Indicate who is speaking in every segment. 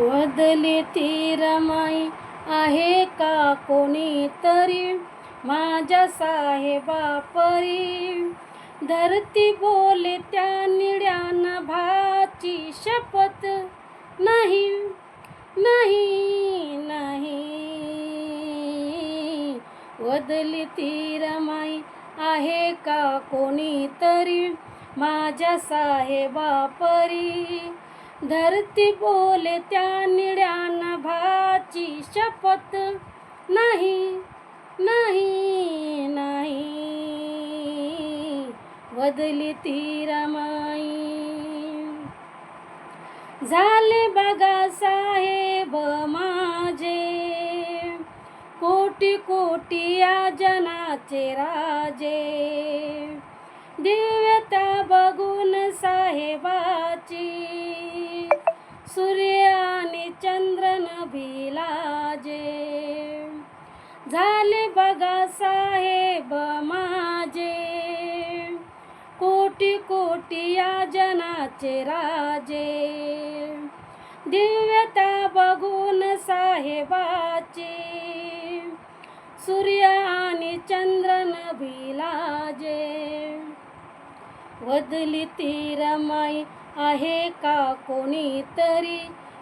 Speaker 1: वदली ती रमाई आहे का कोणीतरी? माझ्या साहेबा परी. धरती बोले त्या निळ्या नभाची शपथ नाही नाही नाही. वदली ती रमाई आहे का कोणीतरी? माझ्या साहेबा परी. धरती बोले त्या निळ्या नभाची शपथ. नाही नाही नाही. बदली ती रमाई. झाले बघा साहेब माझे. कोटी कोटी या जनाचे राजे. सूर्य आणि चंद्रन भिलाजे. झाले बघा साहेब माझे. कोटी कोटी या जनाचे राजे. दिव्यता बघून साहेबाचे. सूर्य आणि चंद्रन भिलाजे. वदली ती रमाई आहे का कोणीतरी?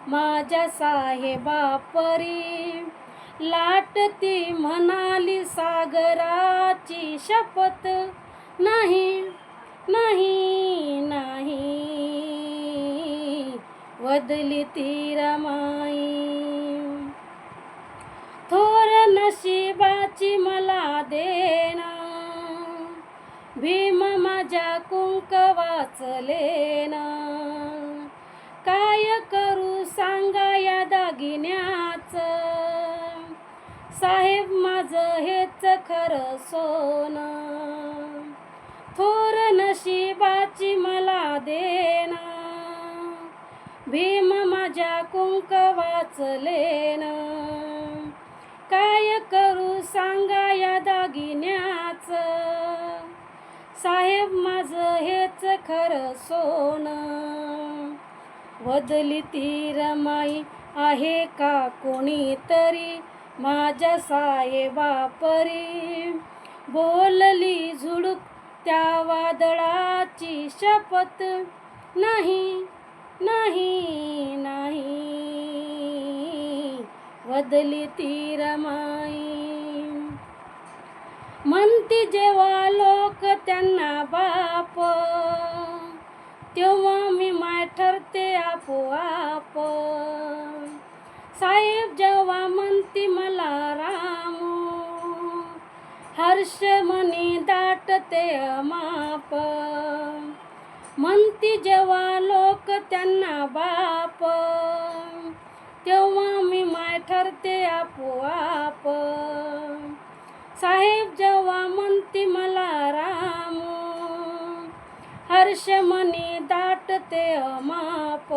Speaker 1: माझ्या साहेबा परी लाटती म्हणाली सागराची शपथ नाही नाही नाही. वदली ती रमाई. थोर नशिबाची मला देना भीम माझ्या कुंक वाचलेना. काय करू सांगा या दागिन्याच? साहेब माझं हेच खरं सोनं. थोर नशिबाची मला देना. भीम माझ्या कुंक वाचलेन. काय करू सांगा या दागिन्याच? साहेब माझं हेच खरं सोनं. वदली ती रमाई आहे का कोणीतरी? माझ्या साये परी बोलली झुडूक त्या वादळाची शपथ. नाही नाही नाही. वदली ती रमाई. म्हणती जेव्हा लोक त्यांना बा बाप तेव्हा मी माय ठरते आपोआप. साहेब जेव्हा म्हणती मला राम हर्ष मनी दाटते अमाप म्हणती जेव्हा लोक त्यांना बाप तेव्हा मी माय ठरते आपोआप. साहेब जेव्हा म्हणती मला राम हर्ष मनी दाटते अमाप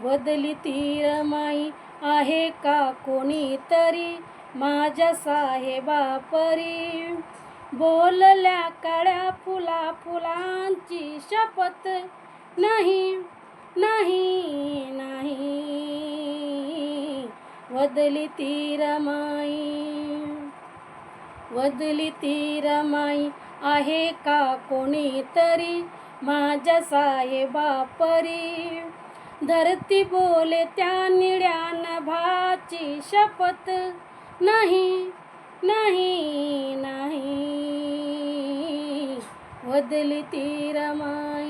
Speaker 1: बदली ती रमाई आहे का कोणीतरी? माझ्या साहेबा परी. बोलल्या काळ्या फुला फुलांची शपथ नाही नाही नाही. वदली ती रमाई वदली ती रमाई आहे का कोणीतरी? माझ्या साहेबा परी धरती बोले त्या निळ्या नभाची शपथ. नाही नाही नाही. वदली ती रमाई